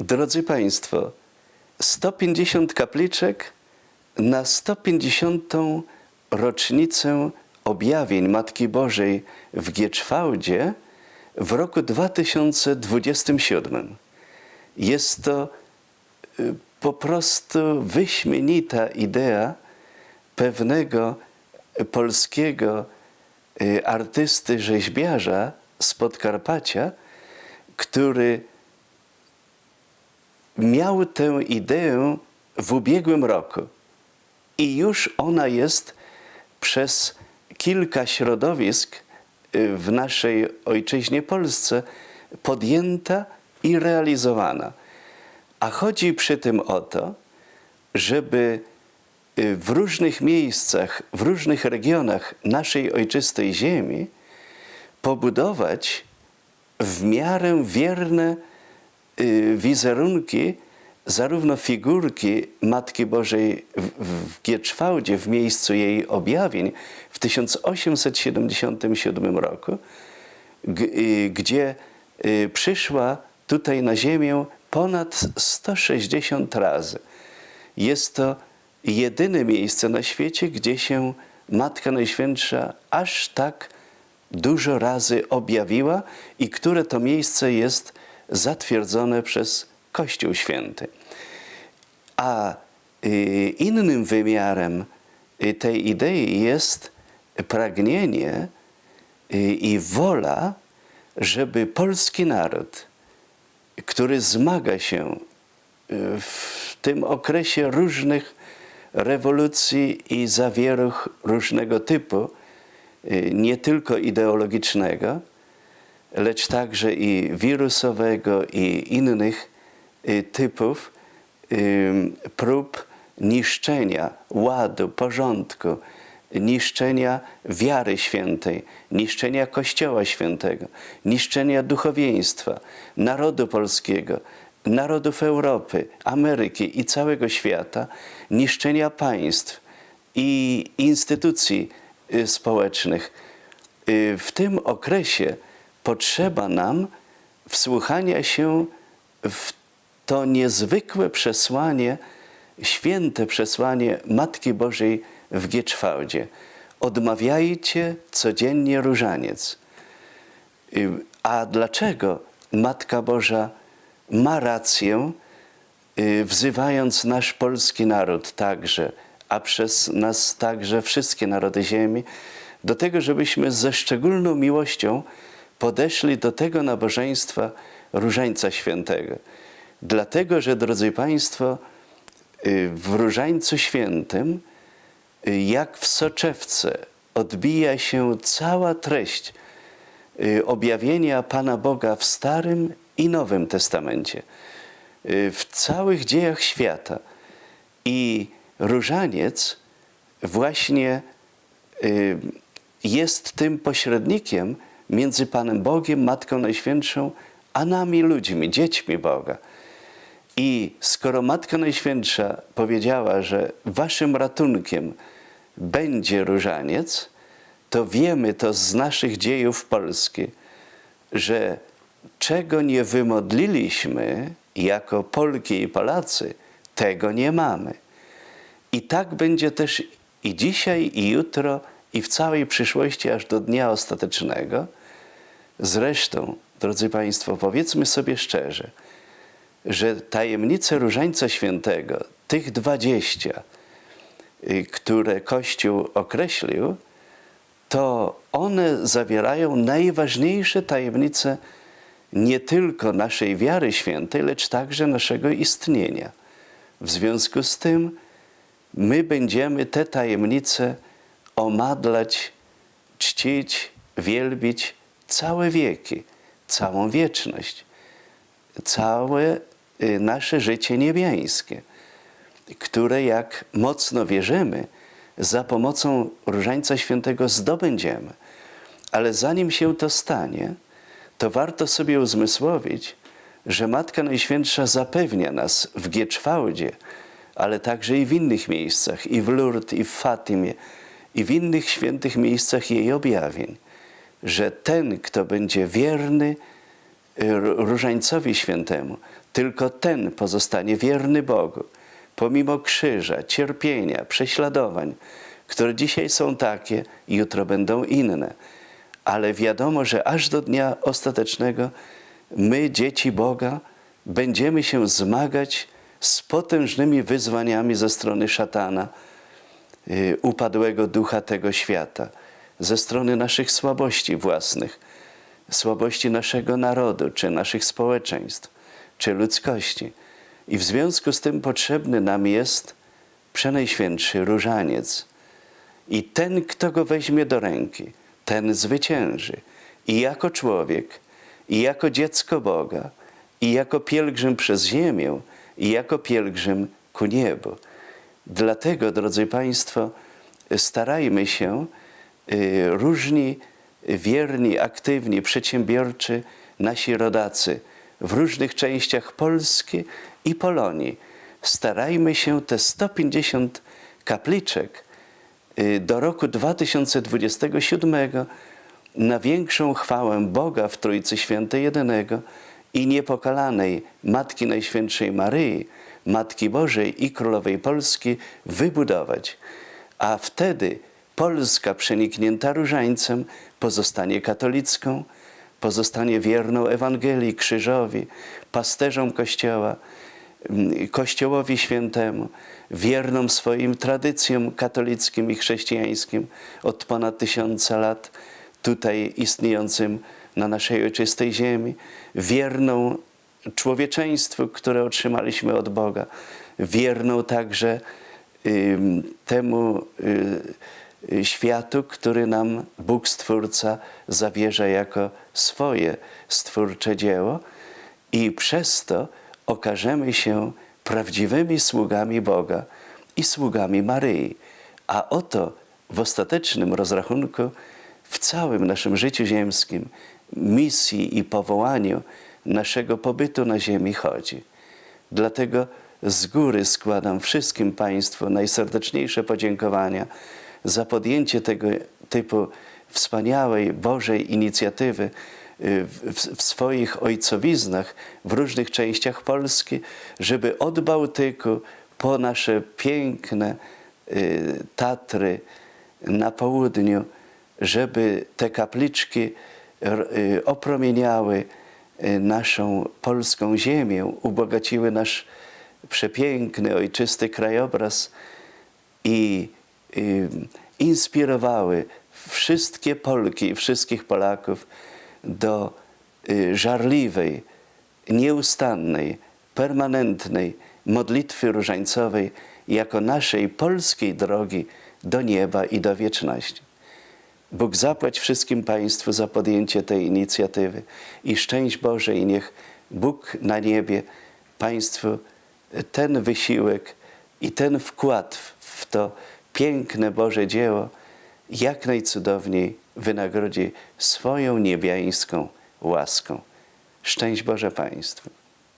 Drodzy Państwo, 150 kapliczek na 150. rocznicę objawień Matki Bożej w Gieczwałdzie w roku 2027. Jest to y, po prostu wyśmienita idea pewnego polskiego y, artysty rzeźbiarza z Podkarpacia, który miał tę ideę w ubiegłym roku i już ona jest przez kilka środowisk y, w naszej ojczyźnie Polsce podjęta i realizowana. A chodzi przy tym o to, żeby y, w różnych miejscach, w różnych regionach naszej ojczystej ziemi pobudować w miarę wierne wizerunki, zarówno figurki Matki Bożej w, Gieczwałdzie, w miejscu jej objawień w 1877 roku, y, gdzie y, przyszła tutaj na ziemię ponad 160 razy. Jest to jedyne miejsce na świecie, gdzie się Matka Najświętsza aż tak dużo razy objawiła i które to miejsce jest zatwierdzone przez Kościół Święty. A y, innym wymiarem y, tej idei jest pragnienie y, i wola, żeby polski naród, który zmaga się w tym okresie różnych rewolucji i zawieruch różnego typu, nie tylko ideologicznego, lecz także i wirusowego i innych y, typów ym, prób niszczenia ładu, porządku, niszczenia wiary świętej, niszczenia Kościoła Świętego, niszczenia duchowieństwa, narodu polskiego, narodów Europy, Ameryki i całego świata, niszczenia państw i instytucji y, społecznych. Y, W tym okresie potrzeba nam wsłuchania się w to niezwykłe przesłanie, święte przesłanie Matki Bożej w Gieczwałdzie. Odmawiajcie codziennie różaniec. Y, A dlaczego Matka Boża ma rację, y, wzywając nasz polski naród także, a przez nas także wszystkie narody ziemi, do tego, żebyśmy ze szczególną miłością podeszli do tego nabożeństwa Różańca Świętego. Dlatego, że drodzy Państwo, y, w Różańcu Świętym, y, jak w soczewce, odbija się cała treść y, objawienia Pana Boga w Starym i Nowym Testamencie, w całych dziejach świata. I różaniec właśnie jest tym pośrednikiem między Panem Bogiem, Matką Najświętszą, a nami ludźmi, dziećmi Boga. I skoro Matka Najświętsza powiedziała, że waszym ratunkiem będzie różaniec, to wiemy to z naszych dziejów Polski, że czego nie wymodliliśmy jako Polki i Polacy, tego nie mamy. I tak będzie też i dzisiaj, i jutro, i w całej przyszłości, aż do dnia ostatecznego. Zresztą, drodzy Państwo, powiedzmy sobie szczerze, że tajemnice Różańca Świętego, tych dwadzieścia, y, które Kościół określił, to one zawierają najważniejsze tajemnice nie tylko naszej wiary świętej, lecz także naszego istnienia. W związku z tym my będziemy te tajemnice omadlać, czcić, wielbić całe wieki, całą wieczność, całe y, nasze życie niebiańskie, które jak mocno wierzymy, za pomocą Różańca Świętego zdobędziemy. Ale zanim się to stanie, to warto sobie uzmysłowić, że Matka Najświętsza zapewnia nas w Gieczwałdzie, ale także i w innych miejscach, i w Lourdes, i w Fatimie, i w innych świętych miejscach jej objawień, że ten, kto będzie wierny r- różańcowi świętemu. Tylko ten pozostanie wierny Bogu, pomimo krzyża, cierpienia, prześladowań, które dzisiaj są takie, jutro będą inne. Ale wiadomo, że aż do dnia ostatecznego my, dzieci Boga, będziemy się zmagać z potężnymi wyzwaniami ze strony szatana, y, upadłego ducha tego świata, ze strony naszych słabości własnych, słabości naszego narodu, czy naszych społeczeństw, czy ludzkości. I w związku z tym potrzebny nam jest Przenajświętszy Różaniec. I ten, kto go weźmie do ręki, ten zwycięży. I jako człowiek, i jako dziecko Boga, i jako pielgrzym przez ziemię, i jako pielgrzym ku niebu. Dlatego, drodzy Państwo, starajmy się, różni, wierni, aktywni, przedsiębiorczy, nasi rodacy w różnych częściach Polski i Polonii. Starajmy się te 150 kapliczek y, do roku 2027 na większą chwałę Boga w Trójcy Świętej Jedynego i niepokalanej Matki Najświętszej Maryi, Matki Bożej i Królowej Polski wybudować. A wtedy Polska przeniknięta różańcem pozostanie katolicką, pozostanie wierną Ewangelii, krzyżowi, pasterzom Kościoła, Kościołowi Świętemu, wierną swoim tradycjom katolickim i chrześcijańskim od ponad tysiąca lat, tutaj istniejącym na naszej ojczystej ziemi, wierną człowieczeństwu, które otrzymaliśmy od Boga, wierną także ym, temu y, y, światu, który nam Bóg Stwórca zawierza jako swoje stwórcze dzieło i przez to okażemy się prawdziwymi sługami Boga i sługami Maryi. A oto w ostatecznym rozrachunku, w całym naszym życiu ziemskim, misji i powołaniu naszego pobytu na ziemi chodzi. Dlatego z góry składam wszystkim Państwu najserdeczniejsze podziękowania za podjęcie tego typu wspaniałej Bożej inicjatywy y, w, w, swoich ojcowiznach w różnych częściach Polski, żeby od Bałtyku po nasze piękne y, Tatry na południu, żeby te kapliczki y, opromieniały naszą polską ziemię, ubogaciły nasz przepiękny, ojczysty krajobraz i inspirowały wszystkie Polki i wszystkich Polaków do y, żarliwej, nieustannej, permanentnej modlitwy różańcowej jako naszej polskiej drogi do nieba i do wieczności. Bóg zapłać wszystkim Państwu za podjęcie tej inicjatywy i szczęść Boże i niech Bóg na niebie Państwu ten wysiłek i ten wkład w to piękne Boże dzieło jak najcudowniej wynagrodzi swoją niebiańską łaską. Szczęść Boże Państwu.